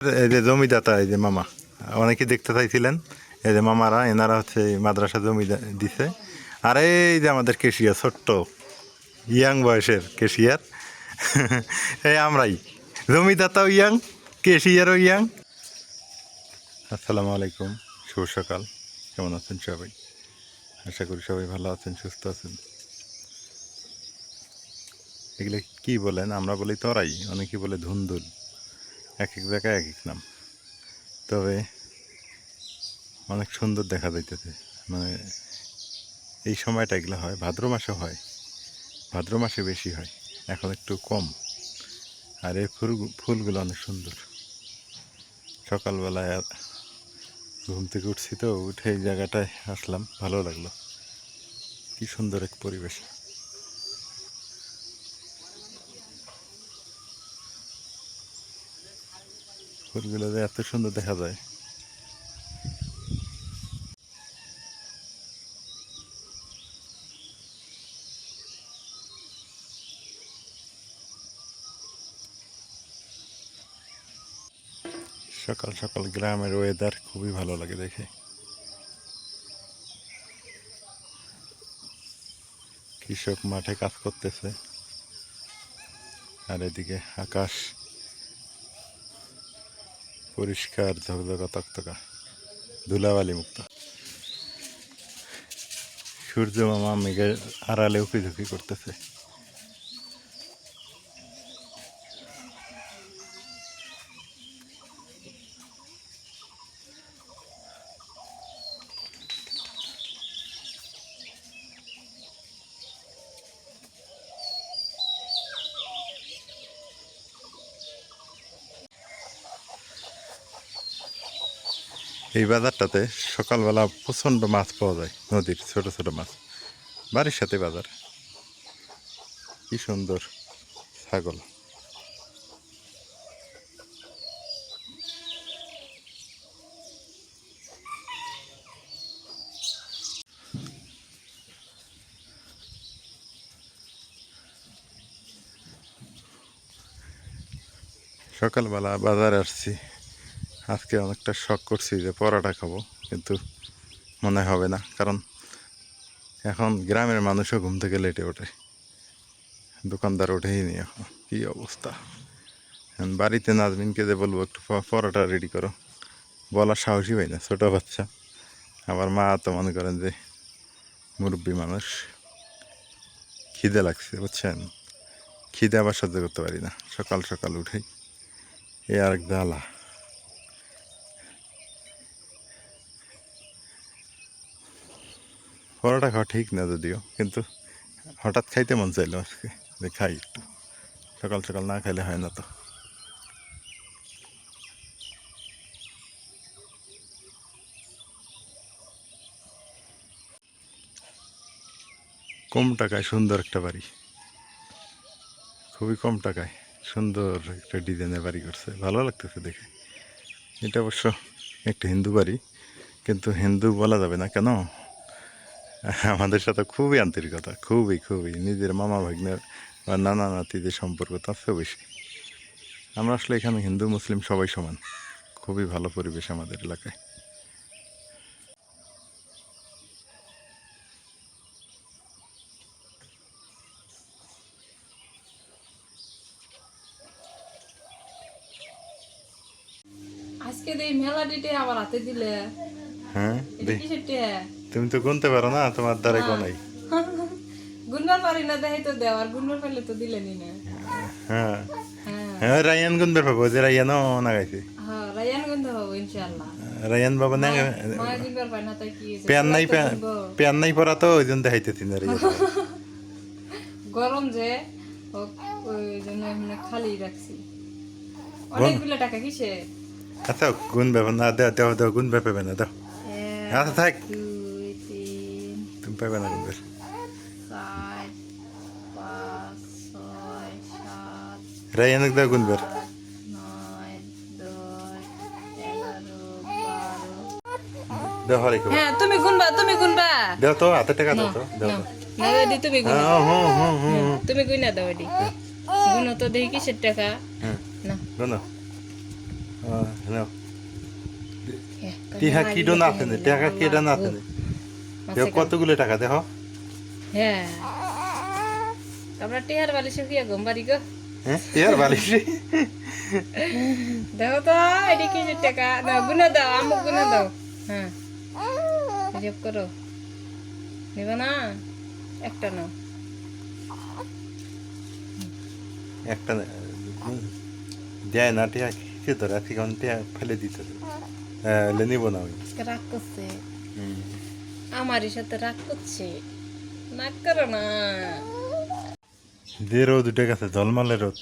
এই যে জমিদাতা, এই যে মামা, অনেকে দেখতে চাইছিলেন। এই যে মামারা, এনারা হচ্ছে মাদ্রাসা জমি দিছে। আর এই যে আমাদের কেশিয়া, ছোট্ট, ইয়াং বয়সের কেশিয়ার, এই আমরাই। জমিদাতাও ইয়াং, কেশিয়ারও ইয়াং। আসসালামু আলাইকুম, শুভ সকাল। কেমন আছেন সবাই? আশা করি সবাই ভালো আছেন, সুস্থ আছেন। এগুলো কি বলেন? আমরা বলি তরাই, অনেকে বলে ধুন্দুল। এক এক জায়গায় এক এক নাম। তবে অনেক সুন্দর দেখা যাইতেছে। মানে এই সময়টা এগুলো হয়, ভাদ্র মাসে হয়, ভাদ্র মাসে বেশি হয়, এখন একটু কম। আর এই ফুল ফুলগুলো অনেক সুন্দর। সকালবেলায় ঘুম থেকে উঠছি তো, উঠে এই জায়গাটায় আসলাম, ভালো লাগল। কি সুন্দর এক পরিবেশ। ফুলগুলো যে এত সুন্দর দেখা যায়। সকাল সকাল গ্রামের ওয়েদার খুবই ভালো লাগে দেখে। কৃষক মাঠে কাজ করতেছে। আর এদিকে আকাশ পরিষ্কার ঝকঝকা তকতকা। ধুলাবালি মুক্ত। সূর্য মামা মেঘের আড়ালে উকি ঝুঁকি করতেছে। এই বাজারটাতে সকালবেলা প্রচণ্ড মাছ পাওয়া যায়, নদীর ছোট ছোট মাছ। বাড়ির সাথে বাজার। কি সুন্দর ছাগল। সকালবেলা বাজারে আসছি। আজকে অনেকটা শখ করছি যে পরোটা খাব, কিন্তু মনে হবে না, কারণ এখন গ্রামের মানুষও ঘুম থেকে লেটে ওঠে। দোকানদার ওঠেই নি এখন, কী অবস্থা? বাড়িতে নাজমিনকে যে বলব, একটু পরোটা রেডি করো। বলার সাহসই পাই না, ছোটো বাচ্চা। আবার মা তো মনে করেন যে মুরব্বী মানুষ। খিদে লাগছে, বুঝছেন? খিদে আবার সহ্য করতে পারি না, সকাল সকাল উঠেই। এই আরেক জ্বালা। পরোটা খাওয়া ঠিক না যদিও, কিন্তু হঠাৎ খাইতে মন চাইলো আজকে, যে খাই একটু। সকাল সকাল না খাইলে হয় না তো। কম টাকায় সুন্দর একটা বাড়ি। খুবই কম টাকায় সুন্দর একটা ডিজাইনের বাড়ি করছে। ভালো লাগতেছে দেখে। এটা অবশ্য একটা হিন্দু বাড়ি, কিন্তু হিন্দু বলা যাবে না। কেন? আমাদের সাথে খুবই আন্তরিকতা খুবই খুবই। নিজের মামা ভাগ্নের বা নানা নাতিদের সম্পর্ক তার চেয়েও বেশি। আমরা আসলে এখানে হিন্দু মুসলিম সবাই সমান। খুবই ভালো পরিবেশ আমাদের এলাকায়। আজকে এই মেলা ডিটে আমার হাতে দিলে হ্যাঁ তুমি তো গুনতে পারো না তোমার দ্বারা কোনাই গুনবার পারি না দেখাই তো দেওয়ার গুনবার পারলে তো দিলেনি না। হ্যাঁ। হ্যাঁ। হ্যাঁ রায়ান গুনবে পাবো যে রায়ানও না গাইছে। হ্যাঁ রায়ান গুনতে হব ইনশাআল্লাহ। রায়ান বাবা না গুনবার প্যান নাই প্যান নাই পরা তো ওই জন্য দেখাইতেছি না গরম যে খালি রাখছি। অনেকগুলো টাকা কিসে আচ্ছা গুণ ব্যাপার না দেও দেও দেও গুণ ব্যাপার না দাও। আচ্ছা থাক। পাইবে না রায়ান দাও দেও হ্যাঁ তুমি গুনবা তুমি গুনবা। দেও তো হাতে টাকা দাও তো দেও না দি তুমি গুনো। হ্যাঁ তুমি গুনা দাও এডি। গুনো তো দেখি কিসের টাকা। হ্যাঁ। না। গুণ নাও। টিহা কিডো না আছে টাকা কেডা না আছে কতগুলো টাকা দেখো। হ্যাঁ। আমরা টিহার বালিশের কি গম বাড়ি গো। হ্যাঁ বালিশ? দেখো তো এটি টাকা? দাও গুনে দাও আমুক গুনে দাও। হ্যাঁ। হিসাব করো। নিব না? একটা নাও। একটা দেয় না টিহা কিছু তো রাখি কারণ টিহা ফেলে দিতে হ্যাঁ নিব না রাগ করছে আমারই সাথে রাগ করছে। না করো না। যে রোদ, উঠে গেছে জলমালে রোদ।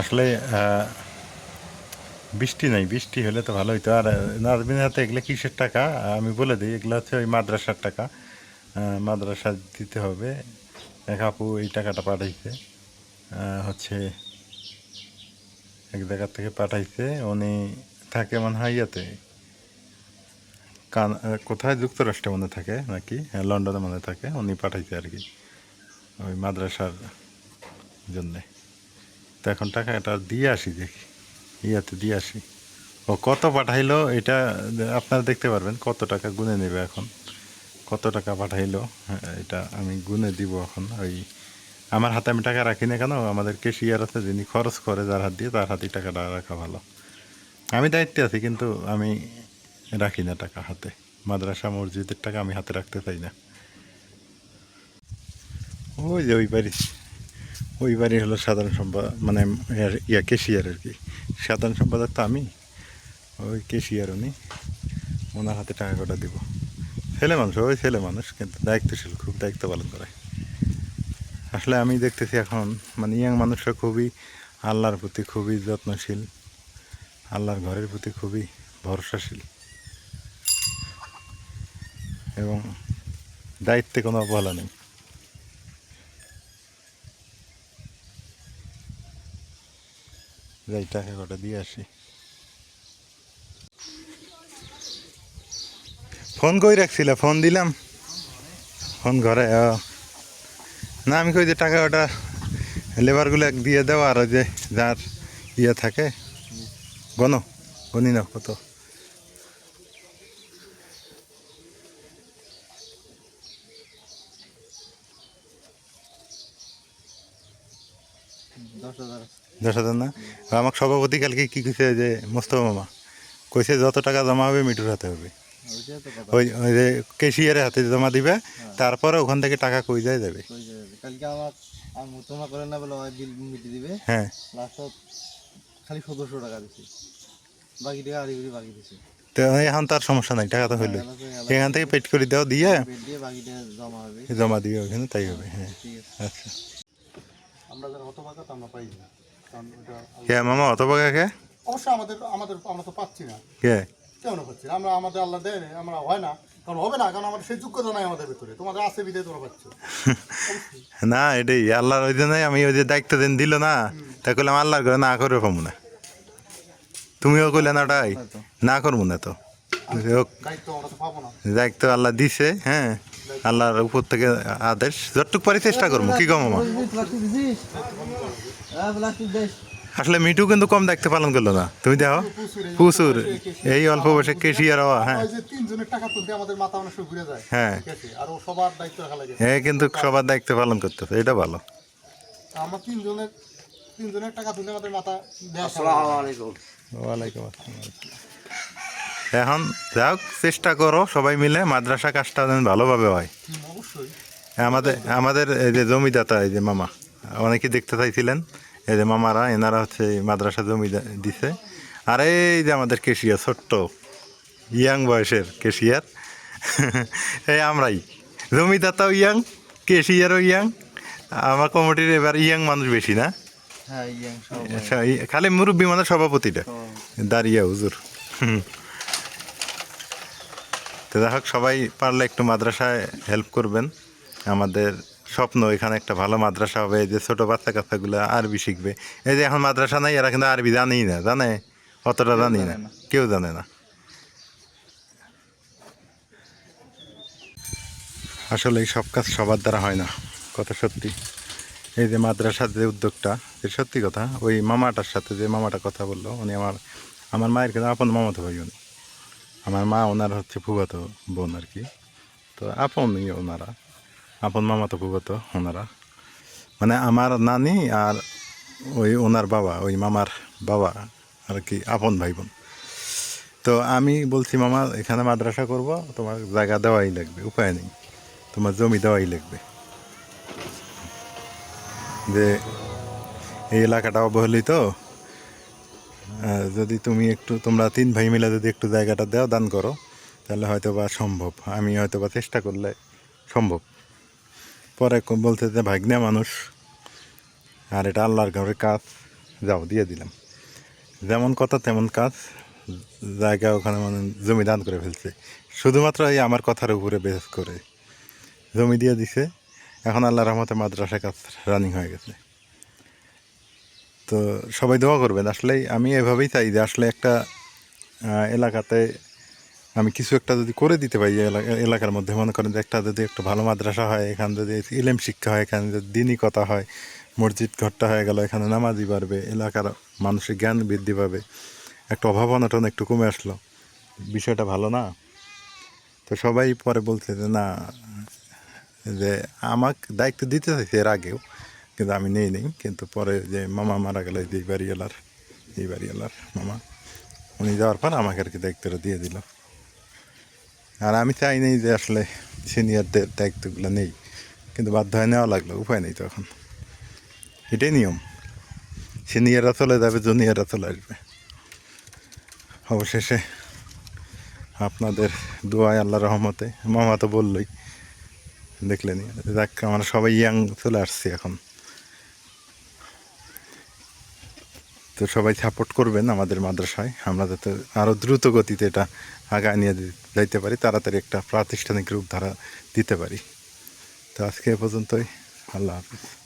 আসলে বৃষ্টি নাই, বৃষ্টি হলে তো ভালো হইতো। আর, নাজমিনের হাতে এগুলো কিসের টাকা? আমি বলে দিই, এগুলো হচ্ছে ওই মাদ্রাসার টাকা। মাদ্রাসা দিতে হবে। এক আপু এই টাকাটা পাঠাইছে। হচ্ছে এক জায়গা থেকে পাঠাইছে উনি থাকে মনে হয় ইয়েতে। কান কোথায় যুক্তরাষ্ট্রে মনে থাকে নাকি? হ্যাঁ, লন্ডনে মনে থাকে উনি পাঠাইছে আর কি ওই মাদ্রাসার জন্যে। তো এখন টাকা এটা দিয়ে আসি দেখি ইয়াতে দিয়ে আসি। ও কত পাঠাইলো এটা আপনারা দেখতে পারবেন কত টাকা গুনে নেবে এখন কত টাকা পাঠাইলো হ্যাঁ, এটা আমি গুনে দিব এখন ওই আমার হাতে আমি টাকা রাখি না কেন? আমাদের কেশিয়ার আছে যিনি খরচ করে যার হাত দিয়ে, তার হাতেই টাকাটা রাখা ভালো। আমি দায়িত্বে আছি, কিন্তু আমি রাখি না টাকা হাতে। মাদ্রাসা, মসজিদের টাকা আমি হাতে রাখতে চাই না। ওই যে ওই বাড়ি। ওই বাড়ি হলো সাধারণ সম্পাদক মানে ইয়া কেশিয়ার আর কি। সাধারণ সম্পাদক তো আমি। ওই কেশিয়ার উনি। ওনার হাতে টাকা কটা দিব? ছেলে মানুষ, ওই ছেলে মানুষ, কিন্তু দায়িত্বশীল, খুব দায়িত্ব পালন করে। আসলে আমি দেখতেছি এখন মানে ইয়াং মানুষরা খুবই আল্লাহর প্রতি খুবই যত্নশীল, আল্লাহর ঘরের প্রতি খুবই ভরসাশীল। এবং দায়িত্বে কোনো অবহেলা নেই। যাই, টাকা কটা দিয়ে আসি। ফোন কই রাখছিল? ফোন দিলাম। ফোন ঘরে। না আমি কই যে টাকা ওটা লেবারগুলো দিয়ে দেওয়া আর ওই যে যার ইয়ে থাকে গনো গনি না কত। দশ হাজার। না? আমাকে সভাপতি কালকে কি কইছে যে মোস্তফা মামা কইছে যত টাকা জমা হবে মিটুর হাতে হবে। ওই ওই যে কেশিয়ারের হাতে জমা দিবে তারপরে ওখান থেকে টাকা কই যায় যাবে। কালকে আমার আমি তোমার করে না বলে ওই বিল মিটিয়ে দিবে। হ্যাঁ। লাস্টত খালি সতেরোশো টাকা দিছে। বাকি টাকা আড়ি করে বাকি দিছে। এখন তার সমস্যা নাই টাকা তো হইল। এখান থেকে পেট করে দেওয়া দিয়ে দিয়ে জমা হবে। জমা দিবে ওখানে তাই হবে হ্যাঁ। ঠিক আছে। আচ্ছা। আমরা যারা হত তো আমরা পাই না। কে মামা অত কে? অবশ্যই আমাদের আমাদের আমরা তো পাচ্ছি না। কে? কেন পাচ্ছি না? আমরা আমাদের আল্লাহ দেয় আমরা হয় না। কারণ হবে না কারণ আমাদের সেই যোগ্যতা নাই আমাদের ভিতরে। তোমাদের আছে বিদে তোমরা পাচ্ছ। না এটাই আল্লাহর ওই জন্যই আমি ওই যে দায়িত্ব দিন দিল না তা করলাম আল্লাহর করে না করে পাবো না। তুমিও কইলে না ওটাই না করব না তো। হোক, দায়িত্ব আমরা আল্লাহ দিছে হ্যাঁ আল্লাহর উপর থেকে আদেশ। যতটুকু পারি চেষ্টা করব কি কম মামা আসলে মিঠু কিন্তু কম দায়িত্ব পালন করল না। তুমি দেখো প্রচুর। এই অল্প বয়সে কেশিয়ার হওয়া হ্যাঁ। হ্যাঁ। ঠিক আছে? আর ও সবার দায়িত্ব রাখা লাগে। হ্যাঁ কিন্তু সবার দায়িত্ব পালন করতেছে এটা ভালো। আমরা তিনজনের তিনজনের টাকা তুলতে আমাদের মাথা দেয়া আসসালামু আলাইকুম। ওয়ালাইকুম আসসালাম। এখন যাও চেষ্টা করো সবাই মিলে মাদ্রাসা কাজটা যেন ভালোভাবে হয়। আমাদের আমাদের এই যে জমিদাতা এই যে মামা অনেকে দেখতে চাইছিলেন। এই যে মামারা এনারা হচ্ছে মাদ্রাসা জমি দিছে। আর এই যে আমাদের কেশিয়ার ছোট্ট ইয়াং বয়সের কেশিয়ার এই আমরাই। জমিদাতাও ইয়াং কেশিয়ারও ইয়াং। আমার কমিটির এবার ইয়াং মানুষ বেশি না? হ্যাঁ আচ্ছা, খালি মুরব্বী মানে সভাপতিটা। দাঁড়িয়ে হুজুর। তো যাই হোক সবাই পারলে একটু মাদ্রাসায় হেল্প করবেন। আমাদের স্বপ্ন এখানে একটা ভালো মাদ্রাসা হবে এই যে ছোটো বাচ্চা কাচ্চাগুলো আরবি শিখবে। এই যে এখন মাদ্রাসা নাই এরা কিন্তু আরবি জানেই না জানে? অতটা জানি না। কেউ জানে না। আসলে এই সব কাজ সবার দ্বারা হয় না কথা সত্যি। এই যে মাদ্রাসার যে উদ্যোগটা এ সত্যি কথা ওই মামাটার সাথে যে মামাটা কথা বলল উনি আমার আমার মায়ের কিন্তু আপন মামাতো ভাই উনি। আমার মা ওনার হচ্ছে ফুবাতো বোন আর কি। তো আপনই ওনারা। আপন মামাতো ফুবাতো ওনারা। মানে আমার নানি আর ওই ওনার বাবা, ওই মামার বাবা আর কি আপন ভাই বোন তো আমি বলছি, মামা, এখানে মাদ্রাসা করব, তোমার জায়গা দেওয়াই লাগবে, উপায় নেই, তোমার জমি দেওয়াই লাগবে। যে এই এলাকাটা অবহেলিত যদি তুমি একটু, তোমরা তিন ভাই মিলে যদি একটু জায়গাটা দেও, দান করো, তাহলে হয়তো বা সম্ভব। আমি হয়তো বা চেষ্টা করলে সম্ভব। পরে বলতে যে ভাগ্নে মানুষ। আর এটা আল্লাহর ঘরের কাজ। যাও, দিয়ে দিলাম। যেমন কথা, তেমন কাজ। জায়গা ওখানে মানে জমি দান করে ফেলছে। শুধুমাত্র এই আমার কথার উপরে বেস করে। জমি দিয়ে দিছে। এখন আল্লাহ রহমতে মাদ্রাসা কাজ রানিং হয়ে গেছে। তো সবাই দোয়া করবেন। আসলে আমি এভাবেই চাই যে, আসলে একটা এলাকাতে আমি কিছু একটা যদি করে দিতে পারি এলাকার মধ্যে, মনে করেন যে একটা যদি একটা ভালো মাদ্রাসা হয়, এখানে যদি ইলেম শিক্ষা হয়, এখানে যদি দিনই কথা হয়, মসজিদ ঘরটা হয়ে গেল, এখানে নামাজি বাড়বে, এলাকার মানুষের জ্ঞান বৃদ্ধি পাবে, একটা অভাব অনটন একটু কমে আসলো। বিষয়টা ভালো না? তো সবাই পরে বলছে যে, না, যে আমাকে দায়িত্ব দিতে চাইছে এর আগেও, কিন্তু আমি নেই নেই, কিন্তু পরে যে মামা মারা গেল এই বাড়িওয়ালার এই বাড়িওয়ালার মামা, উনি যাওয়ার পর আমাকে আর কি দায়িত্বটা দিয়ে দিল। আর আমি চাই নেই যে আসলে সিনিয়রদের দায়িত্বগুলো নেই। কিন্তু বাধ্য হয়ে নেওয়া লাগল, উপায় নেই তখন এটাই নিয়ম। সিনিয়ররা চলে যাবে জুনিয়ররা চলে আসবে। অবশেষে আপনাদের দোয়ায় আল্লাহ রহমতে, মামা তো বললই দেখলেনি যাক, আমরা সবাই ইয়াং চলে আসছি এখন। তো সবাই সাপোর্ট করবেন আমাদের মাদ্রাসায়। আমরা যাতে আরও দ্রুত গতিতে এটা আগায় নিয়ে যাইতে পারি, তাড়াতাড়ি একটা প্রাতিষ্ঠানিক রূপ ধারা দিতে পারি। তো আজকে এ পর্যন্তই। আল্লাহ হাফিজ।